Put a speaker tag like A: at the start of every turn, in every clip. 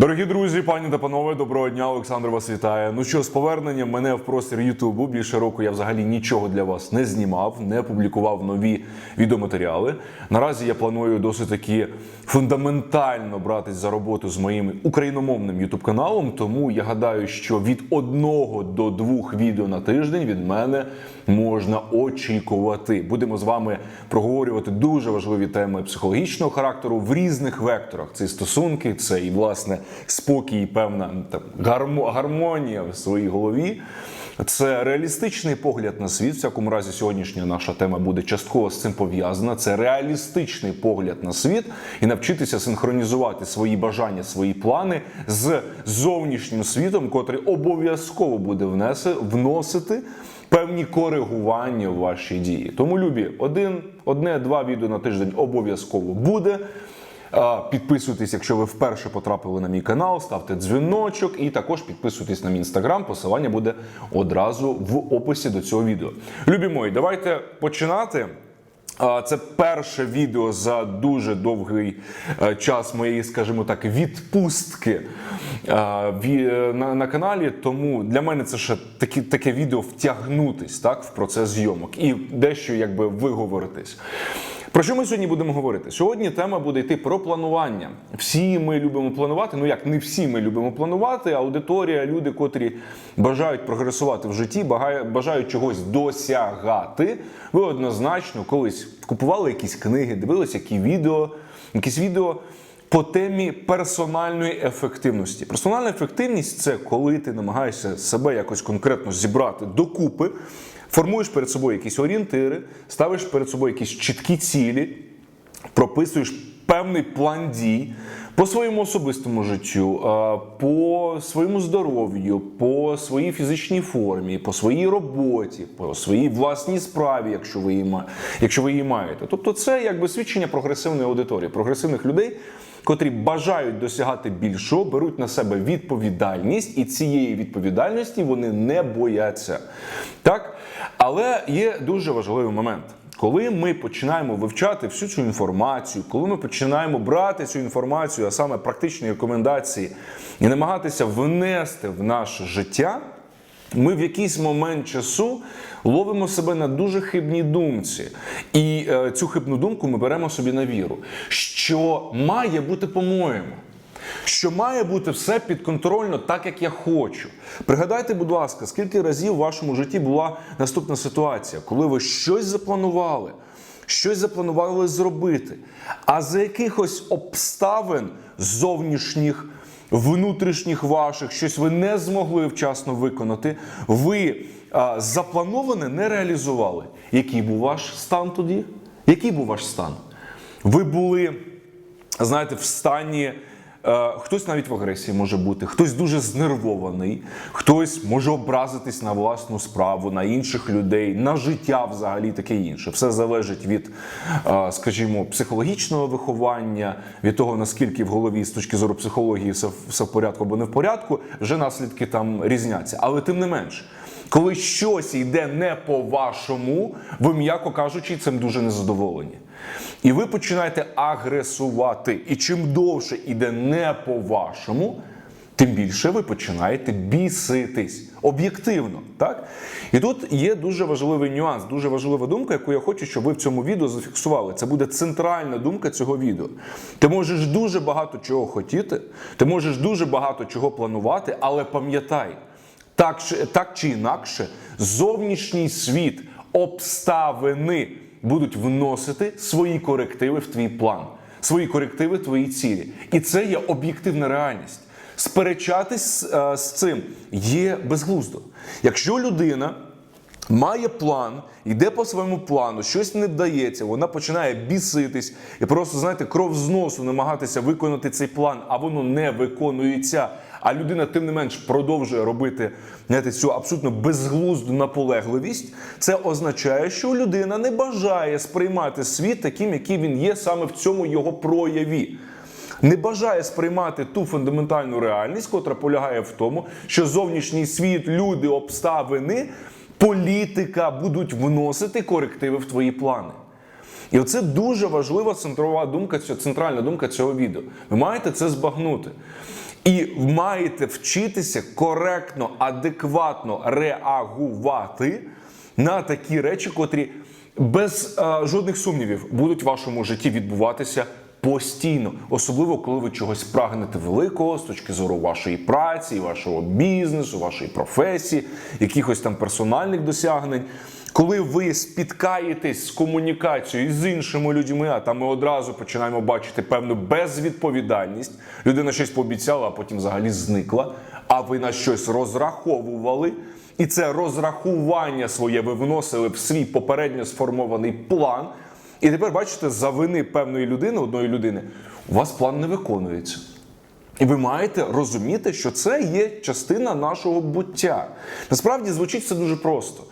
A: Дорогі друзі, пані та панове, доброго дня. Олександр вас вітає. Ну що, з поверненням мене в простір Ютубу. Більше року я взагалі нічого для вас не знімав, не публікував нові відеоматеріали. Наразі я планую досить таки фундаментально братись за роботу з моїм україномовним ютуб каналом. Тому я гадаю, що від одного до двох відео на тиждень від мене можна очікувати. Будемо з вами проговорювати дуже важливі теми психологічного характеру в різних векторах. Це і стосунки, це і власне спокій, певна там гармонія в своїй голові. Це реалістичний погляд на світ. В всякому разі, сьогоднішня наша тема буде частково з цим пов'язана. Це реалістичний погляд на світ і навчитися синхронізувати свої бажання, свої плани з зовнішнім світом, котрий обов'язково буде внесе, вносити певні коригування в ваші дії. Тому любі, один, одне-два відео на тиждень обов'язково буде. Підписуйтесь, якщо ви вперше потрапили на мій канал, ставте дзвіночок і також підписуйтесь на мій інстаграм. Посилання буде одразу в описі до цього відео. Любі мої, давайте починати. Це перше відео за дуже довгий е, час моєї, скажімо так, відпустки е, на, на каналі. Тому для мене це ще такі, таке відео втягнутись так, в процес зйомок і дещо якби виговоритись. Про що ми сьогодні будемо говорити? Сьогодні тема буде йти про планування. Всі ми любимо планувати. Ну як не всі ми любимо планувати. Аудиторія, люди, котрі бажають прогресувати в житті, бажають чогось досягати. Ви однозначно колись купували якісь книги, дивилися які відео, якісь відео. По темі персональної ефективності. Персональна ефективність це коли ти намагаєшся себе якось конкретно зібрати докупи, формуєш перед собою якісь орієнтири, ставиш перед собою якісь чіткі цілі, прописуєш певний план дій по своєму особистому життю, е, по своєму здоров'ю, по своїй фізичній формі, по своїй роботі, по своїй власній справі, якщо ви її, якщо ви її маєте. Тобто, це якби свідчення прогресивної аудиторії, прогресивних людей. Котрі бажають досягати більшого, беруть на себе відповідальність, і цієї відповідальності вони не бояться. Так? Але є дуже важливий момент. Коли ми починаємо вивчати всю цю інформацію, коли ми починаємо брати цю інформацію, а саме практичні рекомендації, і намагатися внести в наше життя, ми в якийсь момент часу ловимо себе на дуже хибній думці. І е, цю хибну думку ми беремо собі на віру, що має бути по-моєму. Що має бути все підконтрольно так, як я хочу. Пригадайте, будь ласка, скільки разів в вашому житті була наступна ситуація, коли ви щось запланували, щось запланували зробити, а за якихось обставин зовнішніх, внутрішніх ваших, щось ви не змогли вчасно виконати, ви а, заплановане не реалізували. Який був ваш стан тоді? Який був ваш стан? Ви були знаєте, в стані. Е, Хтось навіть в агресії може бути, хтось дуже знервований, хтось може образитись на власну справу, на інших людей, на життя взагалі таке інше. Все залежить від, е, скажімо, психологічного виховання, від того, наскільки в голові з точки зору психології все, все в порядку або не в порядку, вже наслідки там різняться. Але тим не менш, коли щось йде не по-вашому, ви, м'яко кажучи, цим дуже незадоволені. І ви починаєте агресувати. І чим довше йде не по-вашому, тим більше ви починаєте біситись об'єктивно. Так? І тут є дуже важливий нюанс, дуже важлива думка, яку я хочу, щоб ви в цьому відео зафіксували. Це буде центральна думка цього відео. Ти можеш дуже багато чого хотіти, ти можеш дуже багато чого планувати, але пам'ятай, так, так чи інакше, зовнішній світ, обставини будуть вносити свої корективи в твій план, свої корективи в твої цілі. І це є об'єктивна реальність. Сперечатись е, з цим є безглуздо. Якщо людина має план, йде по своєму плану, щось не вдається, вона починає біситись і просто, знаєте, кров з носу намагатися виконати цей план, а воно не виконується. А людина, тим не менш, продовжує робити знаєте, цю абсолютно безглузду наполегливість. Це означає, що людина не бажає сприймати світ таким, який він є саме в цьому його прояві не бажає сприймати ту фундаментальну реальність, котра полягає в тому, що зовнішній світ, люди, обставини, політика будуть вносити корективи в твої плани. І оце дуже важлива центрова думка, центральна думка цього відео. Ви маєте це збагнути. І маєте вчитися коректно, адекватно реагувати на такі речі, котрі без е, жодних сумнівів будуть в вашому житті відбуватися постійно, особливо коли ви чогось прагнете великого з точки зору вашої праці, вашого бізнесу, вашої професії, якихось там персональних досягнень. Коли ви спіткаєтесь з комунікацією з іншими людьми, а там ми одразу починаємо бачити певну безвідповідальність. Людина щось пообіцяла, а потім взагалі зникла. А ви на щось розраховували. І це розрахування своє ви вносили в свій попередньо сформований план. І тепер бачите, за вини певної людини, одної людини, у вас план не виконується. І ви маєте розуміти, що це є частина нашого буття. Насправді звучить все дуже просто.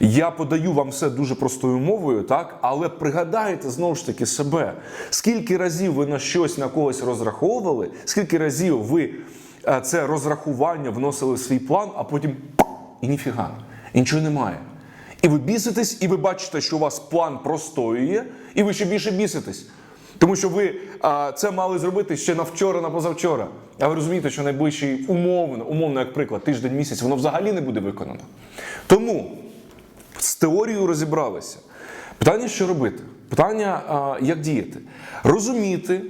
A: Я подаю вам все дуже простою мовою, так, але пригадайте знову ж таки себе, скільки разів ви на щось на когось розраховували, скільки разів ви е, це розрахування вносили в свій план, а потім і ніфіга, і нічого немає. І ви біситесь, і ви бачите, що у вас план простоює, і ви ще більше біситесь. Тому що ви а, це мали зробити ще на вчора, на позавчора. А ви розумієте, що найближчий умовно, умовно, як приклад, тиждень місяць, воно взагалі не буде виконано. Тому з теорією розібралися. Питання, що робити? Питання, а, як діяти? Розуміти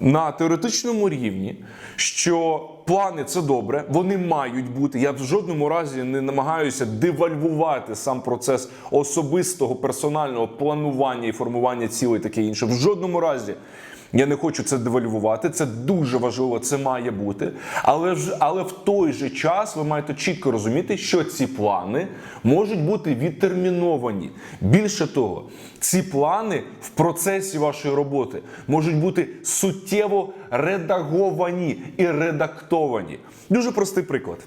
A: на теоретичному рівні, що плани це добре, вони мають бути. Я в жодному разі не намагаюся девальвувати сам процес особистого персонального планування і формування цілей таке інше. В жодному разі. Я не хочу це девальвувати, це дуже важливо, це має бути. Але ж але в той же час ви маєте чітко розуміти, що ці плани можуть бути відтерміновані. Більше того, ці плани в процесі вашої роботи можуть бути суттєво редаговані і редактовані. Дуже простий приклад.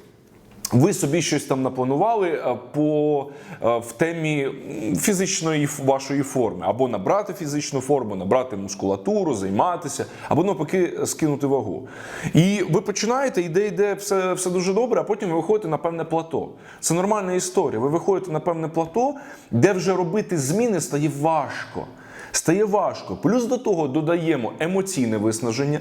A: Ви собі щось там напланували е, по е, в темі фізичної вашої форми, або набрати фізичну форму, набрати мускулатуру, займатися, або навпаки скинути вагу. І ви починаєте, іде, йде все, все дуже добре, а потім ви виходите на певне плато. Це нормальна історія. Ви виходите на певне плато, де вже робити зміни стає важко. Стає важко. Плюс до того додаємо емоційне виснаження,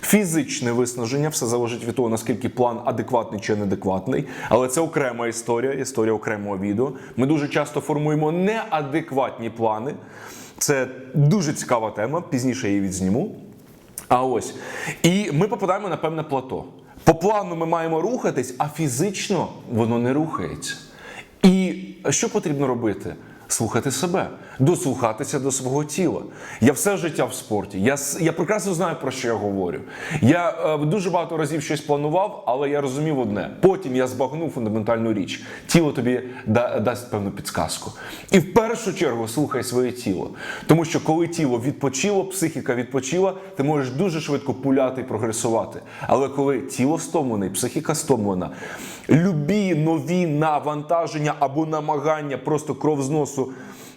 A: фізичне виснаження. Все залежить від того, наскільки план адекватний чи неадекватний. Але це окрема історія, історія окремого відео. Ми дуже часто формуємо неадекватні плани. Це дуже цікава тема. Пізніше її відзніму. А ось. І ми попадаємо на певне плато. По плану ми маємо рухатись, а фізично воно не рухається. І що потрібно робити? Слухати себе, дослухатися до свого тіла. Я все життя в спорті. Я, я прекрасно знаю, про що я говорю. Я е, дуже багато разів щось планував, але я розумів одне. Потім я збагнув фундаментальну річ. Тіло тобі да, дасть певну підсказку. І в першу чергу слухай своє тіло. Тому що коли тіло відпочило, психіка відпочила, ти можеш дуже швидко пуляти і прогресувати. Але коли тіло стомлене, психіка стомлена, любі нові навантаження або намагання просто кров з носу,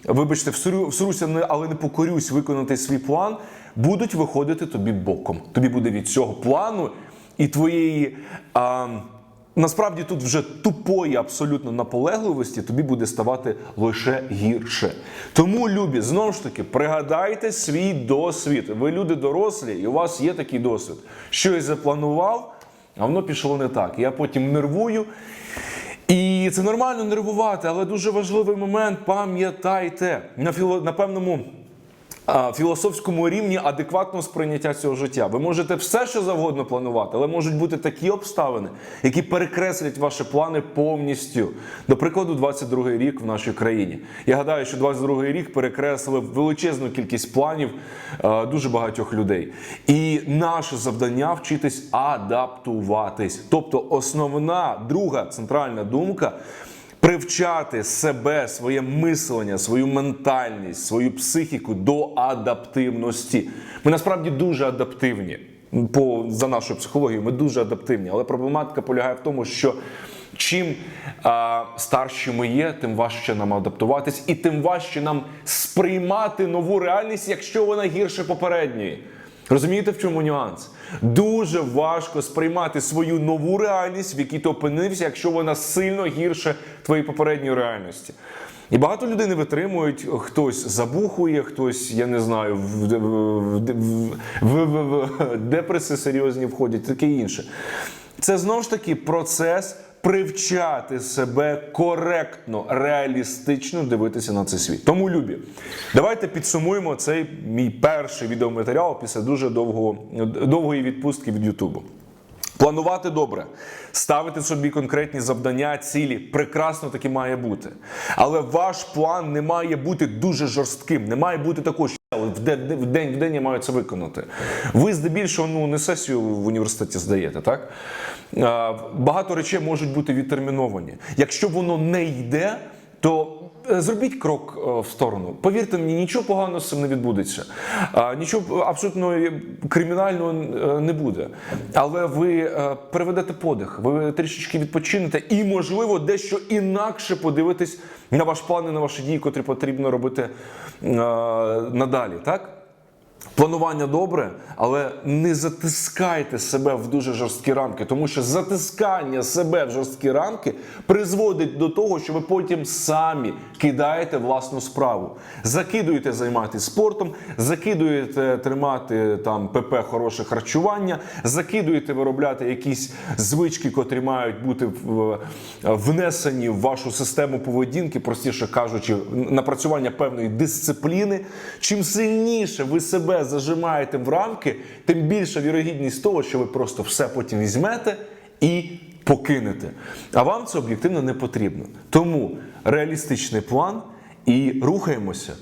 A: вибачте, всру- всруся, але не покорюсь виконати свій план, будуть виходити тобі боком. Тобі буде від цього плану і твоєї. А, Насправді тут вже тупої абсолютно наполегливості тобі буде ставати лише гірше. Тому, любі, знову ж таки, пригадайте свій досвід. Ви люди дорослі, і у вас є такий досвід. Щось запланував, а воно пішло не так. Я потім нервую. І це нормально нервувати, але дуже важливий момент. Пам'ятайте на філо на певному. Філософському рівні адекватного сприйняття цього життя. Ви можете все, що завгодно планувати, але можуть бути такі обставини, які перекреслять ваші плани повністю. До прикладу, 22-й рік в нашій країні. Я гадаю, що 22-й рік перекреслив величезну кількість планів е, дуже багатьох людей. І наше завдання вчитись адаптуватись. Тобто, основна друга центральна думка. Привчати себе, своє мислення, свою ментальність, свою психіку до адаптивності. Ми насправді дуже адаптивні. По, за нашою психологією, ми дуже адаптивні. Але проблематика полягає в тому, що чим а, старші ми є, тим важче нам адаптуватись, і тим важче нам сприймати нову реальність, якщо вона гірше попередньої. Розумієте, в чому нюанс? Дуже важко сприймати свою нову реальність, в якій ти опинився, якщо вона сильно гірше твоєї попередньої реальності. І багато людей не витримують, хтось забухує, хтось, я не знаю, в, в, в, в, в, депреси серйозні входять, таке інше. Це знову ж таки процес привчати себе коректно, реалістично дивитися на цей світ. Тому любі, давайте підсумуємо цей мій перший відеоматеріал після дуже довгого, довгої відпустки від Ютубу. Планувати добре, ставити собі конкретні завдання, цілі. Прекрасно таки має бути. Але ваш план не має бути дуже жорстким. Не має бути такого, що в день в день я маю це виконати. Ви здебільшого ну, не сесію в університеті здаєте, так? А, Багато речей можуть бути відтерміновані. Якщо воно не йде, то е, зробіть крок е, в сторону. Повірте мені, нічого поганого з цим не відбудеться. Нічого абсолютно е, кримінального е, не буде. Але ви е, переведете подих, ви трішечки відпочинете і, можливо, дещо інакше подивитись на ваш план і на ваші дії, котрі потрібно робити е, надалі. Так? Планування добре, але не затискайте себе в дуже жорсткі рамки, тому що затискання себе в жорсткі рамки призводить до того, що ви потім самі кидаєте власну справу. Закидуєте займатися спортом, закидуєте тримати там ПП хороше харчування, закидуєте виробляти якісь звички, котрі мають бути внесені в вашу систему поведінки, простіше кажучи, напрацювання певної дисципліни. Чим сильніше ви себе зажимаєте в рамки, тим більша вірогідність того, що ви просто все потім візьмете і покинете. А вам це об'єктивно не потрібно. Тому реалістичний план і рухаємося.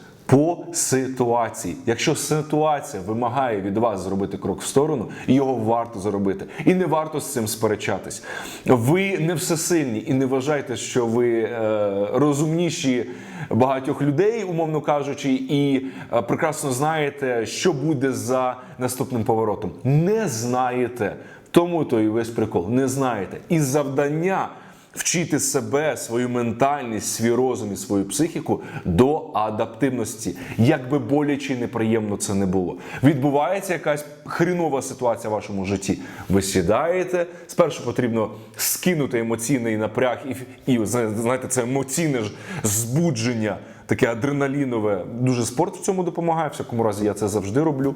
A: Ситуації, якщо ситуація вимагає від вас зробити крок в сторону, його варто зробити, і не варто з цим сперечатись. Ви не всесильні і не вважайте, що ви е, розумніші багатьох людей, умовно кажучи, і е, прекрасно знаєте, що буде за наступним поворотом. Не знаєте. Тому то і весь прикол. Не знаєте. І завдання вчити себе, свою ментальність, свій розум і свою психіку до адаптивності, як би боляче і неприємно це не було. Відбувається якась хрінова ситуація в вашому житті. Ви сідаєте. Спершу потрібно скинути емоційний напряг і, і знаєте, це емоційне ж збудження. Таке адреналінове, дуже спорт в цьому допомагає. В всякому разі, я це завжди роблю.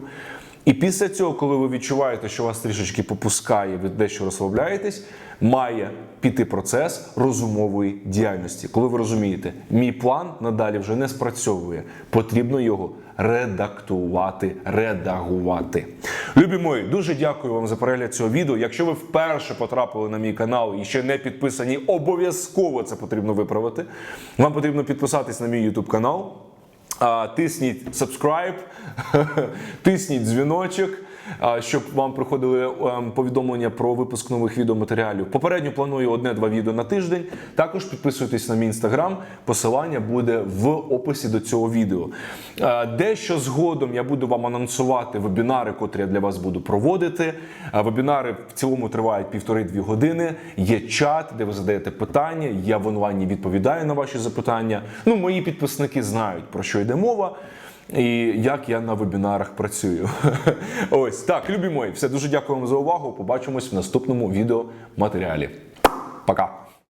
A: І після цього, коли ви відчуваєте, що вас трішечки попускає, ви дещо розслабляєтесь, має піти процес розумової діяльності. Коли ви розумієте, мій план надалі вже не спрацьовує, потрібно його редактувати, редагувати. Любі мої, дуже дякую вам за перегляд цього відео. Якщо ви вперше потрапили на мій канал і ще не підписані, обов'язково це потрібно виправити. Вам потрібно підписатись на мій YouTube канал. Тисніть subscribe, тисніть дзвіночок, щоб вам приходили ем, повідомлення про випуск нових відеоматеріалів. Попередньо планую одне-два відео на тиждень. Також підписуйтесь на мій інстаграм. Посилання буде в описі до цього відео. Е, Дещо згодом я буду вам анонсувати вебінари, котрі я для вас буду проводити. Е, Вебінари в цілому тривають півтори-дві години. Є чат, де ви задаєте питання. Я в онлайні відповідаю на ваші запитання. Ну, мої підписники знають про що йде мова. І як я на вебінарах працюю. Ось так, любі мої, все дуже дякую вам за увагу. Побачимось в наступному відеоматеріалі. Пока.